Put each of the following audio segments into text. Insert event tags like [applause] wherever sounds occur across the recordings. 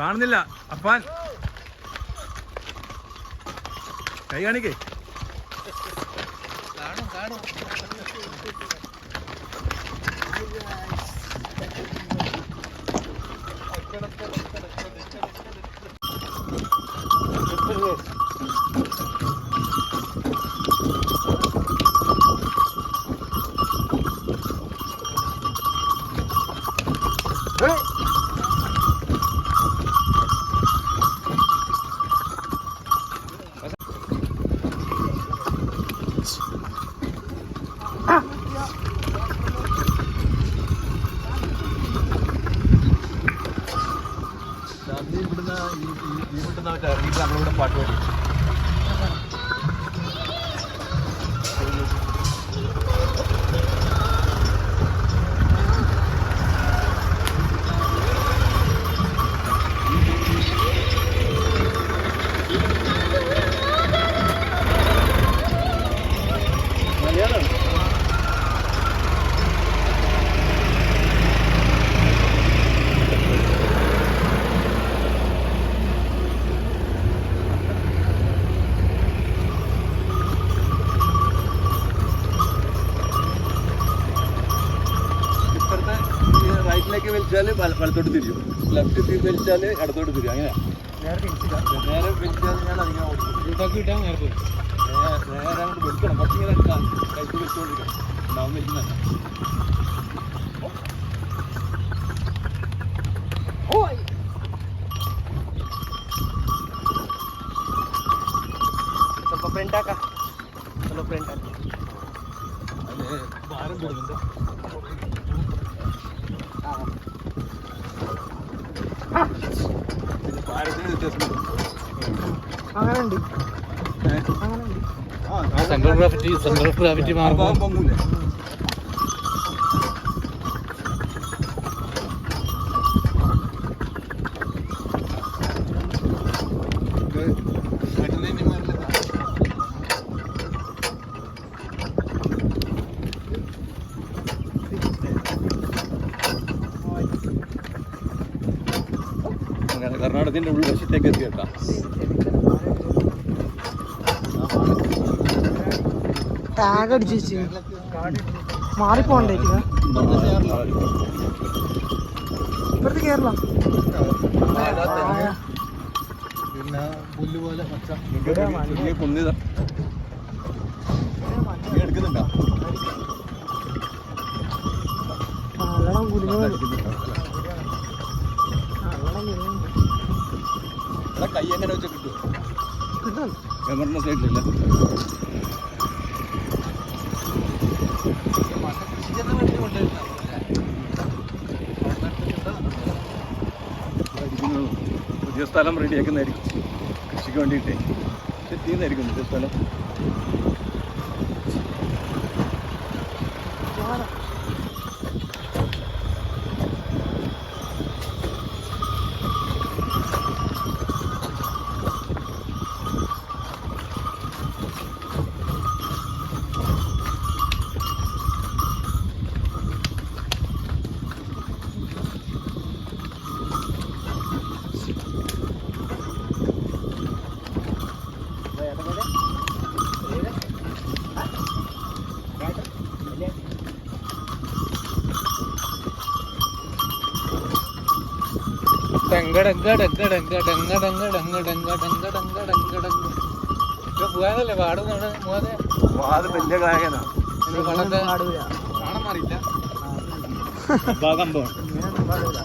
കാണുന്നില്ല. അപ്പാൻ. കൈ കാണിക്കേ. കാണും കാണും ഇവിടുന്ന് ഈ വീട്ടിൽ നിന്ന് ഇറങ്ങിയിട്ട് നമ്മളിവിടെ പാട്ട് പാടി വലത്തോട്ട് തിരിയും. ലെഫ്റ്റ് വലിച്ചാൽ ഇടത്തോട്ട് തിരിയും. അങ്ങനെ. നേരെ വലിച്ചാൽ ഞാൻ അധികം ഓടിക്കും ഇട്ടാ നേരെ പോയി നേരെ അങ്ങോട്ട് വലിക്കണം. കുറച്ചിങ്ങനെ കൈക്ക് വെച്ചുകൊണ്ടിരിക്കണം ഉണ്ടാവും വലിക്കുന്നല്ല ആ സെന്റർ ഓഫ് ഗ്രാവിറ്റി മാറുമ്പോൾ കർണാടകത്തിന്റെ ഉൾവശത്തേക്ക് എത്തി കേട്ടാ ടാഗ് അടിച്ചു വെച്ച്. മാറിപ്പോണ്ടേ ഇപ്പുറത്ത് കേരള. പിന്നെ പുല്ല് പോലെ പച്ച കുന്നിത നീ എടുക്കുന്നുണ്ടോ നല്ലോണം കുലുങ്ങ നല്ലോണം കുലുങ്ങ എടാ കൈ എങ്ങനെ വെച്ചാൽ കിട്ടും? കിട്ടും ക്യാമറിന്റെ സൈഡിലില്ല പുതിയ സ്ഥലം റെഡിയാക്കുന്നതായിരിക്കും കൃഷിക്ക് വേണ്ടിയിട്ട്. എത്തിയെന്നായിരിക്കും പുതിയ സ്ഥലം. പോകാനല്ലേ പാടുന്നാണ് പോകാതെ അത് വലിയ ഗായകനാ പണ്ടൊക്കെ പാടൂല കാണാൻ മാറിയില്ല ഭാഗം ഇങ്ങനെയൊന്നും പാടൂല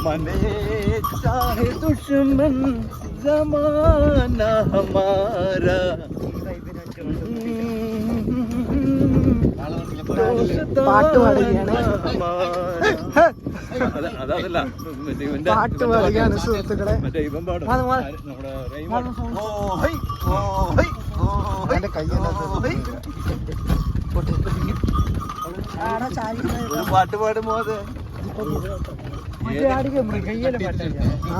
मने चाहे दुश्मन जमाना हमारा പാടും. മാറ്. ഓ ഹൈ ഓ ഹൈ ഓ ഹൈ അവന്റെ കയ്യെല്ലാം പാട്ട് പാടുമോ അത്? മറ്റേ ആടിക മൃഗയ്യല്ലേ പാട്ടില്ല ആ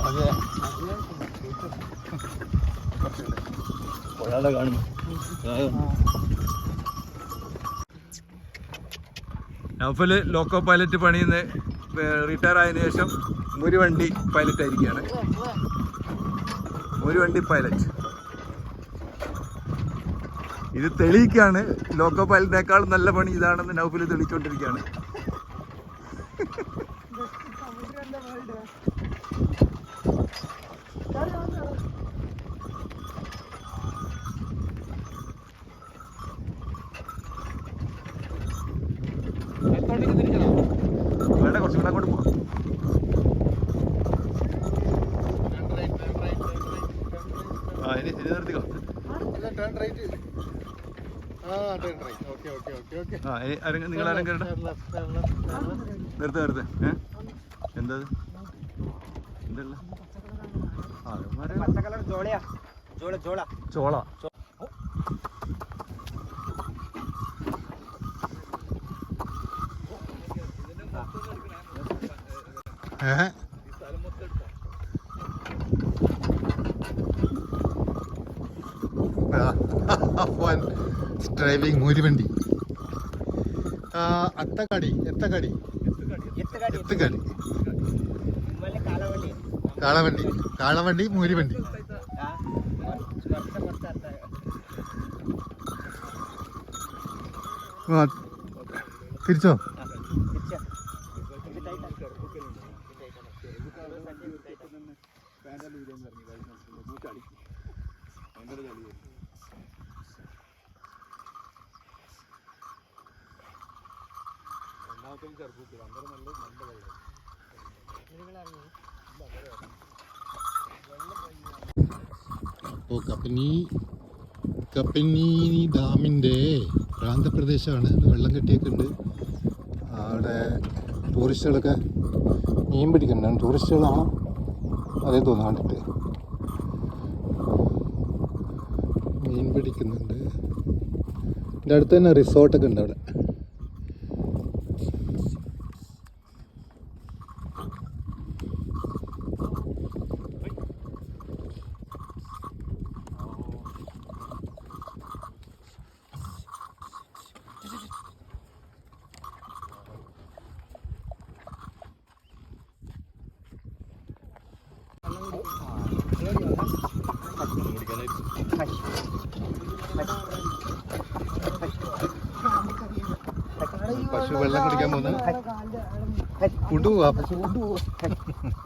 അതെ ഒരാളെ കാണുന്നു നൗഫൽ ലോക്കോ പൈലറ്റ് പണിയുന്ന റിട്ടയർ ആയതിനു ശേഷം ഒരു വണ്ടി പൈലറ്റ് ആയിരിക്കുകയാണ് ഒരു വണ്ടി പൈലറ്റ് ഇത് തെളിയിക്കാണ്. ലോക്കോ പൈലറ്റിനേക്കാൾ നല്ല പണി ഇതാണെന്ന് നൗഫൽ തെളിയിച്ചുകൊണ്ടിരിക്കുകയാണ് അടുത്തോട്ടേക്ക് നിങ്ങൾ ആരും കേട്ടോ? നിർത്ത് നിർത്ത്. ഏ? എന്താ എന്തല്ല ചോള. ഏഹ്? പോവാൻ ഡ്രൈവിംഗ് മൂരുവണ്ടി. അത്തക്കടി എത്തക്കടി? എത്തക്കടി. കാളവണ്ടി. കാളവണ്ടി. മൂരുവണ്ടി. തിരിച്ചോ? വേണ്ട ലീലം ആ, തിരിച്ചോ അപ്പോൾ കപ്പനി കപ്പനി ഡാമിന്റെ പ്രാന്തപ്രദേശമാണ്. വെള്ളം കെട്ടിയൊക്കെ ഉണ്ട്. അവിടെ ടൂറിസ്റ്റുകളൊക്കെ മീൻ പിടിക്കുന്നുണ്ടാണ് ടൂറിസ്റ്റുകളാണോ? അതേ തോന്നുന്നു കണ്ടിട്ട്. മീൻ പിടിക്കുന്നുണ്ട്. എന്റെ അടുത്ത് തന്നെ റിസോർട്ടൊക്കെ ഉണ്ട് അവിടെ. പശു വെള്ളം കുടിക്കാൻ പോകുന്നു? കൊണ്ടുപോവാ. പശു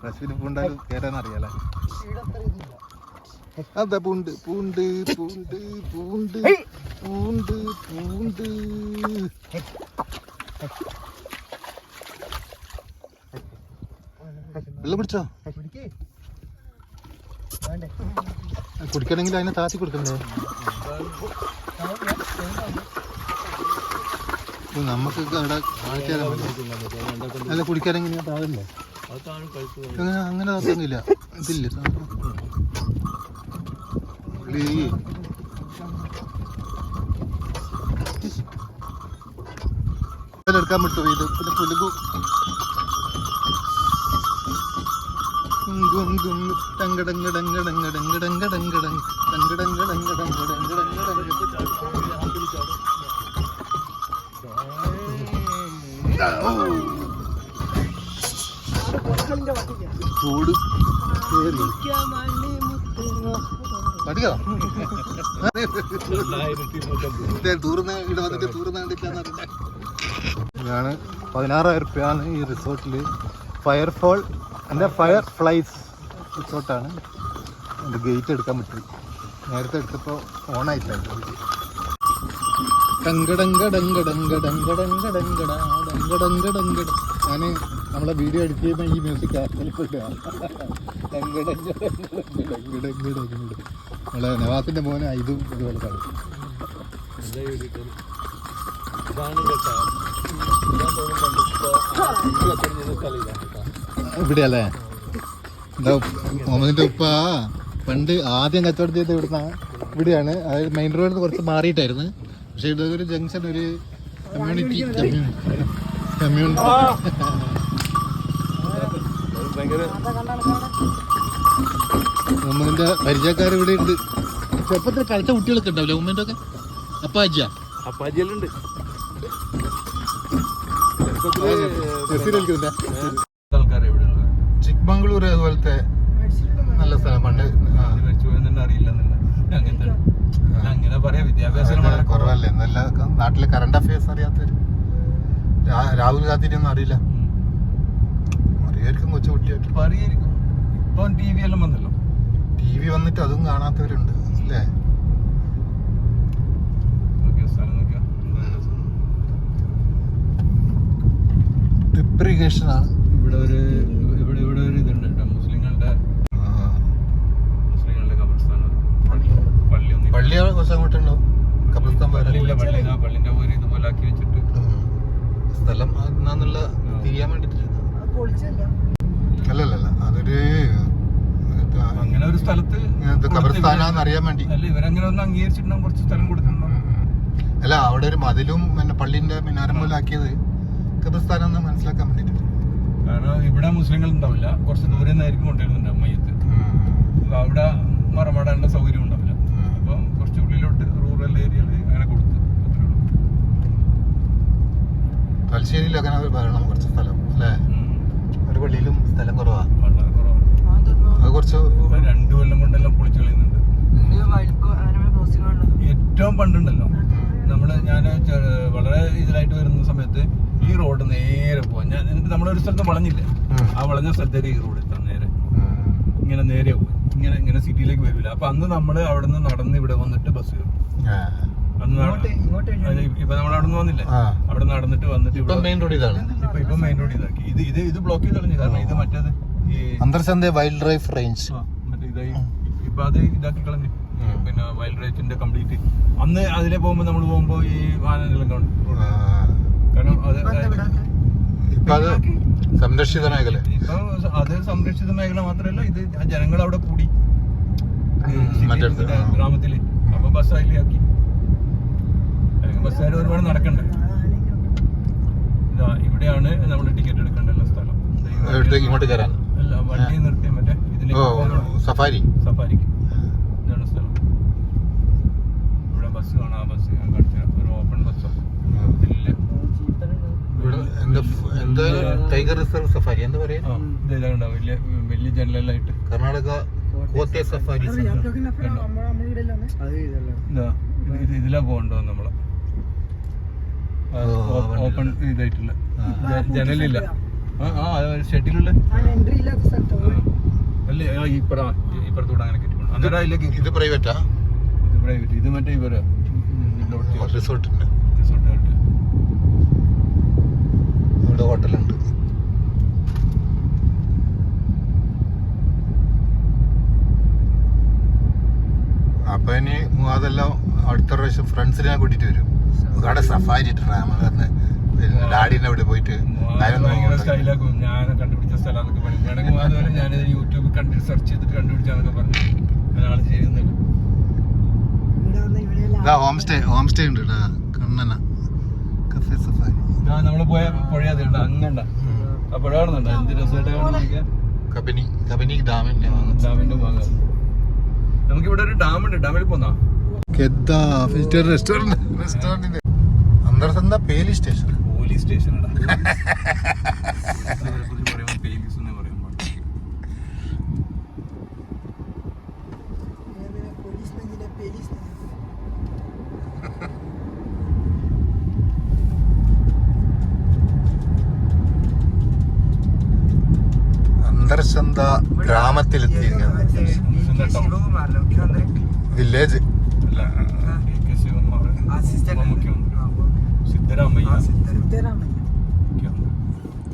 പശുവിന് പൂണ്ടാൽ അതെ അതാ പൂണ്ട് പൂണ്ട് പൂണ്ട് പൂണ്ട് പൂണ്ട് പൂണ്ട്. വെള്ളം കുടിച്ചോ? കുടിക്കണമെങ്കിൽ അതിനെ താത്തി കൊടുക്കണ്ടേ? നമുക്ക് അവിടെ അല്ല കുടിക്കാനെങ്കിൽ ഞാൻ താഴണ്ടേ അങ്ങനെ താത്തൊന്നുമില്ല. ഇതില്ല എടുക്കാൻ പറ്റുമോ? ഇത്? പിന്നെ പുലുകു ചൂട് തൂർന്ന് ഇവിടെ വന്നിട്ട് തൂർന്ന് കണ്ടിട്ടില്ല പതിനാറായിരം റുപ്യാണ് ഈ റിസോർട്ടിൽ ഫയർഫോൾ അല്ല ഫയർ ഫ്ലൈസ് റിസോർട്ടാണ് അത് ഗേറ്റ് എടുക്കാൻ പറ്റി. നേരത്തെ എടുത്തപ്പോൾ ഓൺ ഓണായിട്ടായിരുന്നു ഞാൻ നമ്മളെ വീഡിയോ എഡിറ്റ് ചെയ്യുമ്പോൾ ഈ മ്യൂസിക് നമ്മളെ നവാസിന്റെ മോനെ ഇതും ഇതുപോലെ കാണും ഇതാണ് കേട്ടോ. ഞാൻ തോന്നുന്നുണ്ട് ഇപ്പോൾ കേട്ടോ. ഇവിടെ അല്ലേ എന്താ മുഹമ്മദിന്റെ ഉപ്പ. പണ്ട് ആദ്യം കച്ചവടം ചെയ്ത് ഇവിടുന്ന. ഇവിടെയാണ്. അതായത് മെയിൻ റോഡിൽ നിന്ന് കുറച്ച് മാറിയിട്ടായിരുന്നു. പക്ഷെ ഇവിടെ ഒരു ജംഗ്ഷൻ ഒരു കമ്മ്യൂണിറ്റി കമ്മ്യൂണിറ്റി മുഹമ്മദിന്റെ പരിചയക്കാർ ഇവിടെ ഉണ്ട്. ചെറുപ്പത്തിൽ കളിച്ച കുട്ടികളൊക്കെ ഉണ്ടാവില്ലേ മുഹമ്മദിന്റെ ഒക്കെ? അപ്പാജിയ അപ്പാജിയെല്ലാം ഉണ്ട്. ഉള്ളത് ചിക്മംഗ്ലൂർ അതുപോലത്തെ നല്ല സ്ഥലം. പണ്ട് അങ്ങനെ പറയാം. വിദ്യാഭ്യാസം കുറവല്ലേ? എന്നല്ല നാട്ടിലെ കറണ്ട് അഫയേഴ്സ് അറിയാത്തവര്. രാഹുൽ ഗാന്ധിനെ അറിയില്ല. അറിയായിരിക്കും കൊച്ചു കുട്ടിയായിട്ട്. ഇപ്പൊ അറിയായിരിക്കും. ഇപ്പൊ ടി വി എല്ലാം വന്നല്ലോ. ടി വി വന്നിട്ട് അതും കാണാത്തവരുണ്ട്. അല്ലേ? ട്രിപ്പ് ഇറിഗേഷൻ ആണ്. ഇവിടെ ഒരു ഇവിടെ ഇവിടെ ഒരു ഇതുണ്ട് കേട്ടോ മുസ്ലിങ്ങളുടെ മുസ്ലിങ്ങളുടെ കബർസ്ഥാനം പള്ളി പള്ളി ഒന്നും കുറച്ച് അങ്ങോട്ടുണ്ടാവും കബർസ്ഥാൻ പള്ളിന്റെ ഒരു ഇതുപോലെ ആക്കി വെച്ചിട്ട്. സ്ഥലം എന്നാന്നുള്ള തിരിയാൻ വേണ്ടിട്ട് പൊളിച്ചല്ല. അല്ലല്ല അതൊരു അങ്ങനെ ഒരു സ്ഥലത്ത് ഇത് അറിയാൻ വേണ്ടി. അല്ല ഇവരങ്ങനെ ഒന്ന് അംഗീകരിച്ചിട്ടുണ്ടാവും കുറച്ച് സ്ഥലം കൊടുത്തിട്ടുണ്ടാവും അല്ല അവിടെ ഒരു മതിലും പിന്നെ പള്ളിന്റെ മിനാരം പോലെ ആക്കിയത് കബർസ്ഥാനം മനസ്സിലാക്കാൻ വേണ്ടിട്ട് കാരണം ഇവിടെ മുസ്ലിങ്ങൾ ഉണ്ടാവില്ല കുറച്ച് ദൂരെ നിന്നായിരിക്കും കൊണ്ടുവരുന്നുണ്ടാവും മയ്യത്ത് അവിടെ മറമാടാനുള്ള സൗകര്യം ഉള്ളിലോട്ട് റൂറൽ ഏരിയയിൽ അങ്ങനെ കൊടുത്തു. തലശ്ശേരിയിൽ അങ്ങനെ വരണം കുറച്ച് സ്ഥലം അല്ലേ. ഒരു പള്ളിയിലും സ്ഥലം കുറവാ. അത് കുറച്ച് രണ്ടു കൊല്ലം കൊണ്ടെല്ലാം പൊളിച്ചു കളയുന്നുണ്ട്. ഏറ്റവും പണ്ടുണ്ടല്ലോ. നമ്മൾ ഞാൻ വളരെ ഇതിലായിട്ട് വരുന്ന സമയത്ത് ഈ റോഡ് നേരെ പോവാ. ഞാൻ എന്നിട്ട് നമ്മളൊരു സ്ഥലത്ത് വളഞ്ഞില്ലേ? ആ വളഞ്ഞ സ്ഥലത്തേക്ക് ഈ റോഡ് എത്താം നേരെ. ഇങ്ങനെ നേരെ പോയി. ഇങ്ങനെ ഇങ്ങനെ സിറ്റിയിലേക്ക് വരില്ല അപ്പൊ അന്ന് നമ്മൾ അവിടെ നിന്ന് നടന്ന് ഇവിടെ വന്നിട്ട് ബസ് കയറും. ആ. അന്ന് ഇങ്ങോട്ട് ഇങ്ങോട്ട് അതെ, ഇപ്പൊ നമ്മൾ അവിടെ നിന്ന് വന്നില്ലേ. അവിടെ നടന്നിട്ട് വന്നിട്ട് ഇപ്പം ഇവിടെ മെയിൻ റോഡ് ഇതാണ്. ഇപ്പൊ ഇപ്പൊ മെയിൻ റോഡ് ഇതാക്കി. ഇത് ഇത് ഇത് ബ്ലോക്ക് ചെയ്ത് കളഞ്ഞു. കാരണം ഇത് മറ്റേത് ഈ അന്തർസന്ധ വൈൽഡ് ലൈഫ് റേഞ്ച് മറ്റേ ഇതായി ഇപ്പൊ അത് ഇതാക്കി കളഞ്ഞു. പിന്നെ വൈൽഡ് റൈറ്റിന്റെ കംപ്ലീറ്റ് അന്ന് അതിലെ പോകുമ്പോ നമ്മൾ പോകുമ്പോ ഈ വാഹനങ്ങളൊക്കെ ഉണ്ട് കാരണം അത് ഇപ്പൊ അത് സംരക്ഷിത മേഖല. ഇപ്പൊ അത് സംരക്ഷിത മേഖല മാത്രമല്ല ഇത് ജനങ്ങൾ അവിടെ കൂടി. ഗ്രാമത്തിൽ. അപ്പൊ ബസ് അതിലാക്കി ബസ്സുകാർ ഒരുപാട് നടക്കണ്ടേ. ഇതാ ഇവിടെയാണ് നമ്മൾ ടിക്കറ്റ് എടുക്കേണ്ട സ്ഥലം. ഇങ്ങോട്ട് കയറാൻ? അല്ല വണ്ടി നിർത്തി മറ്റേ ഇതിലേക്ക് സഫാരി. സഫാരിക്ക്. ഇതാണ് സ്ഥലം. ഇവിടെ ബസ് കാണാം ബസ് കാണിച്ചു. ഒരു ഓപ്പൺ ബസ്സോ വലിയ ഇവിടെ എന്താ ഫ്- എന്താ ടൈഗർ റിസർവ് സഫാരി എന്താ പറയാ? വലിയ വലിയ ജനലായിട്ട്. കർണാടക കോത്തെ സഫാരി ഇതാ ഇത് ഇതിലാ പോകണ്ടോ നമ്മളെ. ഓപ്പൺ ഇതായിട്ടുള്ള ജനലില്ല. ആ. ഷെഡിലുള്ള അല്ലേ ഇപ്പറ ഇപ്പുറത്തൂടെ അങ്ങനെ കെട്ടിപ്പോണം. അന്നേരം അതിലേക്ക് ഇത് പ്രൈവറ്റാ ഇത് പ്രൈവറ്റ് ഇത് മറ്റേ ഇവർ റിസോർട്ടിന്റെ റിസോർട്ട് ഇവിടെ ഹോട്ടലുണ്ട്. അപ്പൊ ഇനി അതെല്ലാം അടുത്ത പ്രാവശ്യം ഫ്രണ്ട്സിനെ കൂട്ടിട്ട് വരും. അവിടെ സഫാരി ഇട്ടിട്ടാണ് ഡാഡിന്റെ അവിടെ പോയിട്ട് ഞാൻ കണ്ടുപിടിച്ച സ്ഥലം ഞാൻ കണ്ടു സെർച്ച് ചെയ്തിട്ട് കണ്ടുപിടിച്ചാന്നൊക്കെ പറഞ്ഞു ഒരാൾ ചെയ്യുന്നില്ല ഹോം സ്റ്റേ ഹോം സ്റ്റേ ഉണ്ട് കേട്ടാ കണ്ണന. കഫേ സഫാരി നമ്മൾ പോയ പുഴയത് ഉണ്ട്? അങ്ങണ്ട ആ പുഴ കാണുന്നുണ്ടോ? എന്ത് രസമായിട്ട് കബനി കബനി ഡാമിന്റെ ഡാമിന്റെ ഭാഗം നമുക്കിവിടെ ഒരു ഡാം ഉണ്ട് ഡാമിൽ പോന്നാ? റെസ്റ്റോറന്റ്. റെസ്റ്റോറന്റിന്റെ അന്തർസന്ത പേലി സ്റ്റേഷൻ പോലീസ് സ്റ്റേഷൻ [laughs] പോലീസ് എന്ന് പറയുമ്പോൾ പോലീസ് നെഞ്ചിലെ പോലീസ് അന്തർസന്ത ഗ്രാമത്തിലെത്തിയിരിക്കുന്നത് വില്ലേജ് അല്ല എ കെ ശിവകുമാർ മുഖ്യമന്ത്രി സിദ്ധരാമയ്യ സിദ്ധരാമയ്യ. വില്ലേജ്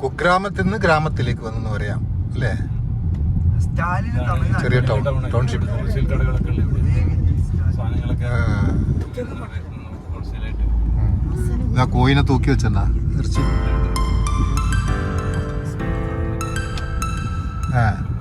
കുഗ്രാമത്തിൽ നിന്ന് ഗ്രാമത്തിലേക്ക് വന്നെന്ന് പറയാം അല്ലേ? ചെറിയ ടൗൺ ടൗൺഷിപ്പ്. ഞാൻ കോയിനെ തൂക്കി വെച്ചെന്നാ ഇറച്ചി. ആ.